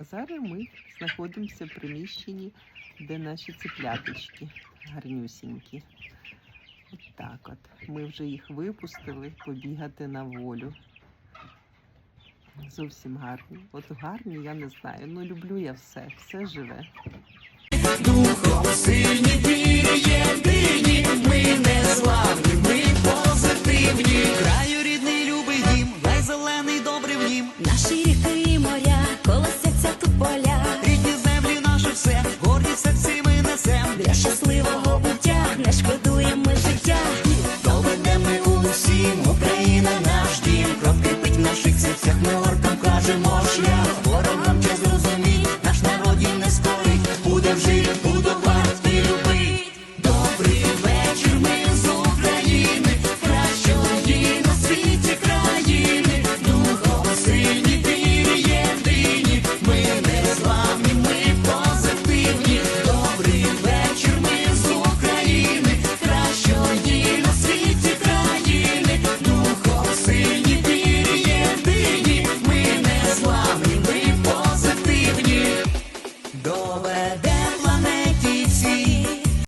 А зараз ми знаходимося в приміщенні, де наші ціпляточки гарнюсінькі. От так от. Ми вже їх випустили побігати на волю. Зовсім гарні. От гарні, я не знаю. Ну люблю я все, все живе. It's no.